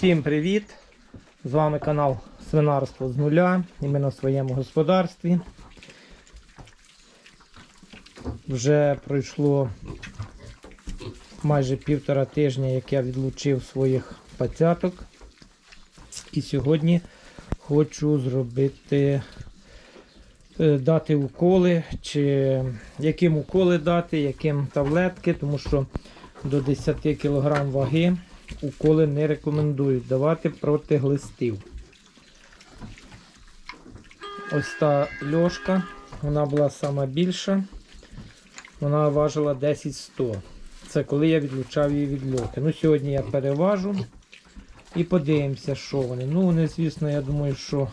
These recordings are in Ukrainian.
Всім привіт! З вами канал Свинарство з нуля і ми на своєму господарстві. Вже пройшло майже півтора тижня, як я відлучив своїх пацяток. І сьогодні хочу зробити, е, дати уколи, чи яким уколи дати, яким таблетки, тому що до 10 кг ваги уколи не рекомендують давати проти глистів. Ось та льошка, вона була сама більша. Вона важила 10-100. Це коли я відлучав її від льохи. Ну, сьогодні я переважу і подивимося, що вони. Ну, вони, звісно, я думаю, що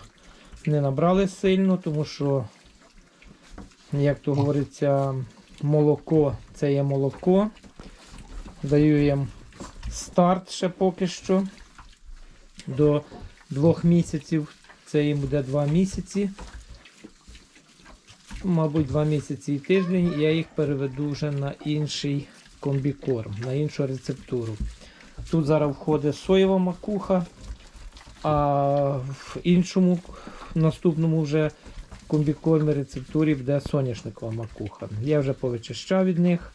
не набрали сильно, тому що, як то говориться, молоко це є молоко. Даю їм старт ще поки що до двох місяців. Це їм буде два місяці. Мабуть, два місяці і тиждень, я їх переведу вже на інший комбікорм, на іншу рецептуру. Тут зараз входить соєва макуха, а в іншому, в наступному вже комбікормі рецептурі буде соняшникова макуха. Я вже повичищав від них,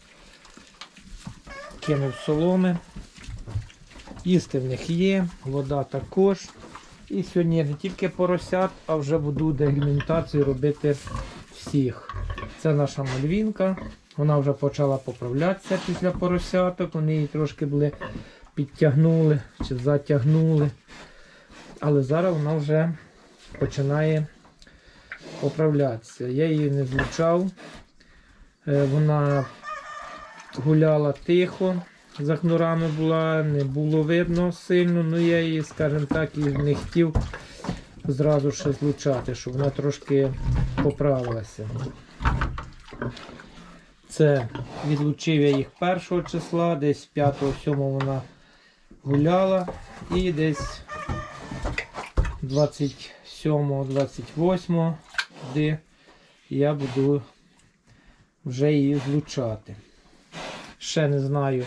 кинув соломи. Їсти в них є, вода також. І сьогодні я не тільки поросят, а вже буду дегельмінтацію робити всіх. Це наша мальвінка. Вона вже почала поправлятися після поросяток. Вони її трошки були підтягнули чи затягнули. Але зараз вона вже починає поправлятися. Я її не злучав. Е, Вона гуляла тихо за хнурами була, не було видно сильно, ну я її, скажімо так, і не хотів зразу ще злучати, щоб вона трошки поправилася. Це відлучив я їх першого числа, десь 5-7 вона гуляла і десь 27-28 туди я буду вже її злучати. Ще не знаю,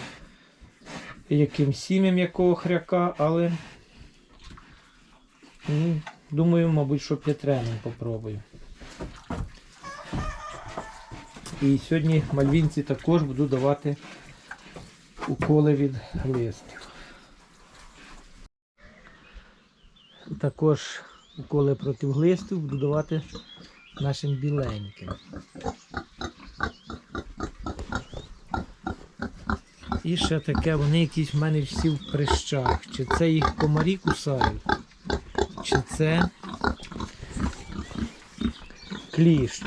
яким сім'ям якого хряка, але ну, думаю, мабуть, що п'ятреним попробую. І сьогодні мальвінці також буду давати уколи від глистів. Також уколи проти глистів буду давати нашим біленьким. І ще таке, вони якісь в мене всі в прищах. Чи це їх комарі кусають, чи це кліщ.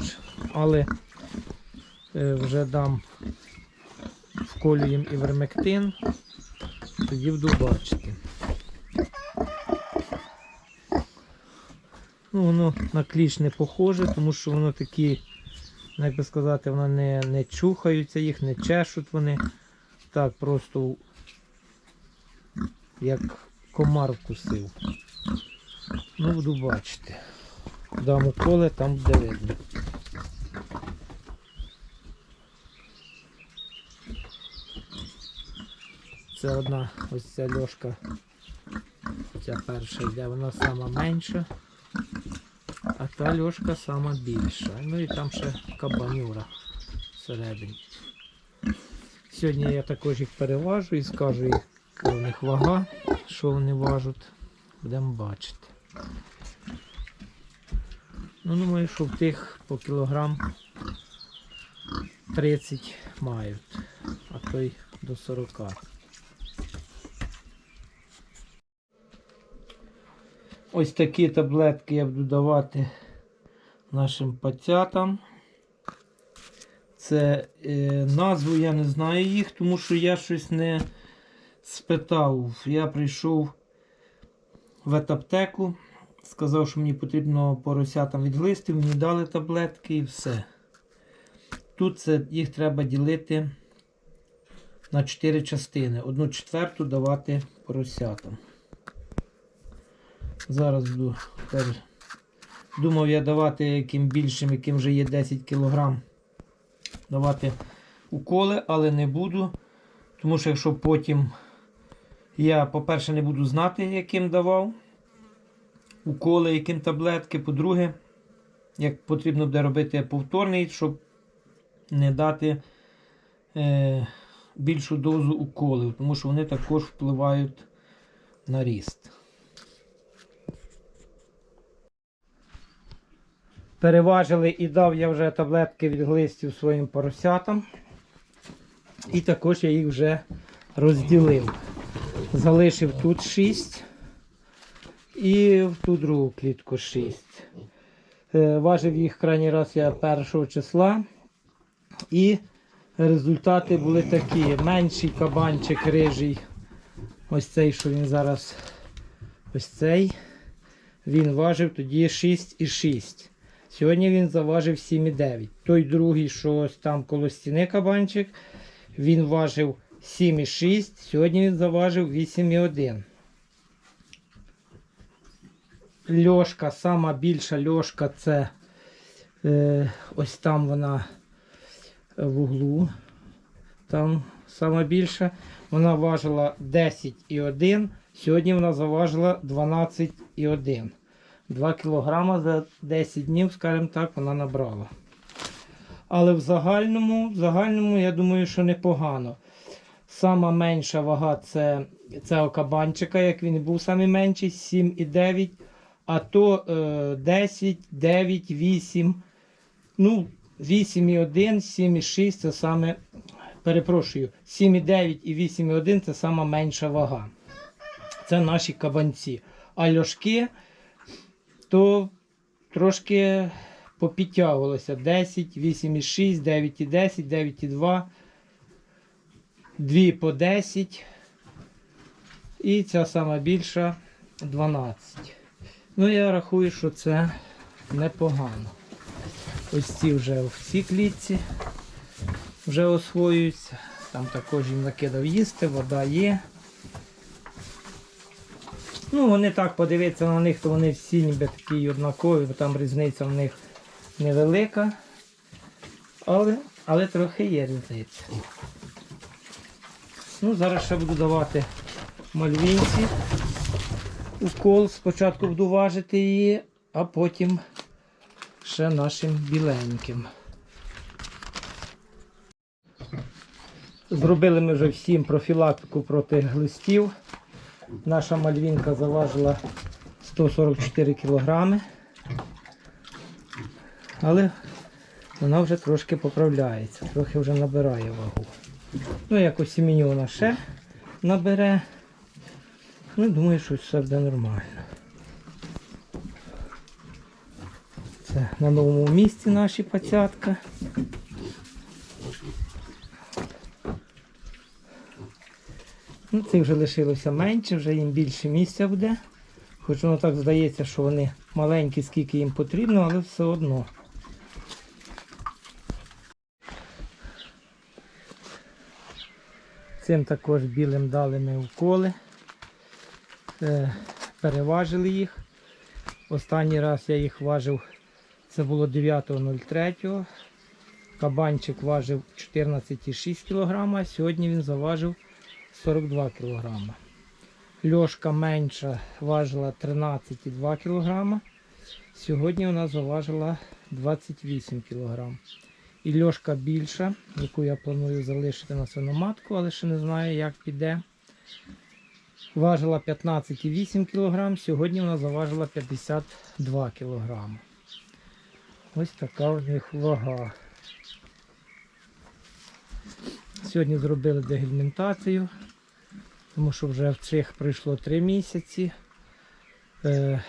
Але е, вже дам вколю їм івермектин, тоді буду бачити. Ну, воно на кліщ не похоже, тому що воно такі, як би сказати, воно не, не чухаються їх, не чешуть вони. Так, просто як комар вкусив. Ну, буду бачити. Дам уколи, там буде видно. Це одна ось ця льошка. Ця перша йде, вона сама менша, а та льошка сама більша. Ну і там ще кабанюра всередині. Сьогодні я також їх переважу і скажу, яка у них вага, що вони важать. Будемо бачити. Ну, думаю, що в тих по кілограм 30 мають, а то й до 40. Ось такі таблетки я буду давати нашим пацятам. Це е, назву я не знаю їх, тому що я щось не спитав. Я прийшов в ветаптеку, сказав, що мені потрібно поросятам від глистів, мені дали таблетки і все. Тут це, їх треба ділити на 4 частини. Одну четверту давати поросятам. Зараз буду. Думав я давати яким більшим, яким вже є 10 кілограм давати уколи, але не буду. Тому що якщо потім Я, по-перше, не буду знати, яким давав уколи, яким таблетки. По-друге, як потрібно буде робити повторний, щоб не дати е, більшу дозу уколів, тому що вони також впливають на ріст. Переважили і дав я вже таблетки від глистів своїм поросятам. І також я їх вже розділив. Залишив тут 6 і в ту другу клітку 6. Е, Важив їх крайній раз я 1 числа. І результати були такі. Менший кабанчик рижий. Ось цей, що він зараз. Ось цей. Він важив тоді 6,6. Сьогодні він заважив 7,9. Той другий, що ось там коло стіни кабанчик, він важив 7,6. Сьогодні він заважив 8,1. Льошка, сама більша льошка це е, ось там вона в углу. Там сама більша. Вона важила 10,1. Сьогодні вона заважила 12,1. 2 кг за 10 днів, скажімо так, вона набрала. Але в загальному, в загальному, я думаю, що непогано. Сама менша вага це цього кабанчика, як він був самий менший, 7,9. А то е, 10, 9, 8. Ну, 8,1, 7,6 це саме, перепрошую, 7,9 і 8,1 це сама менша вага. Це наші кабанці. А льошки то трошки попідтягувалося. 10, 8,6, 9,10, 9,2, 2 по 10. І ця сама більша 12. Ну, я рахую, що це непогано. Ось ці вже в цій клітці вже освоюються. Там також їм накидав їсти, вода є. Ну, вони так подивитися на них, то вони всі ніби такі однакові, бо там різниця в них невелика. Але, але трохи є різниця. Ну, зараз ще буду давати мальвінці укол. Спочатку буду важити її, а потім ще нашим біленьким. Зробили ми вже всім профілактику проти глистів. Наша мальвінка заважила 144 кілограми. Але вона вже трошки поправляється, трохи вже набирає вагу. Ну, якось сімені вона ще набере. Ну, думаю, що все буде нормально. Це на новому місці наші пацятка. Ну, цих вже лишилося менше, вже їм більше місця буде. Хоч воно так здається, що вони маленькі, скільки їм потрібно, але все одно. Цим також білим дали ми уколи. Е, переважили їх. Останній раз я їх важив, це було 9.03. Кабанчик важив 14,6 кг, а сьогодні він заважив 42 кг. Льошка менша важила 13,2 кг. Сьогодні вона заважила 28 кг. І льошка більша, яку я планую залишити на свиноматку, але ще не знаю, як піде. Важила 15,8 кг, сьогодні вона заважила 52 кг. Ось така в них вага. Сьогодні зробили дегельмінтацію, тому що вже в цих пройшло 3 місяці. Е,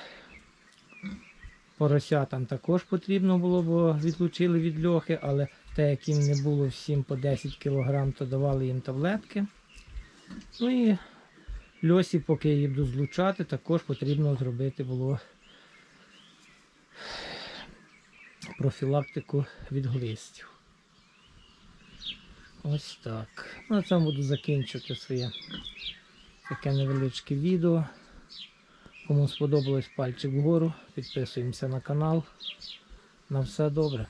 Поросятам також потрібно було, бо відлучили від льохи, але те, як їм не було всім по 10 кг, то давали їм таблетки. Ну і льосі, поки її буду злучати, також потрібно зробити було профілактику від глистів. Ось так. На цьому буду закінчувати своє таке невеличке відео. Кому сподобалось пальчик вгору, підписуємося на канал. На все добре.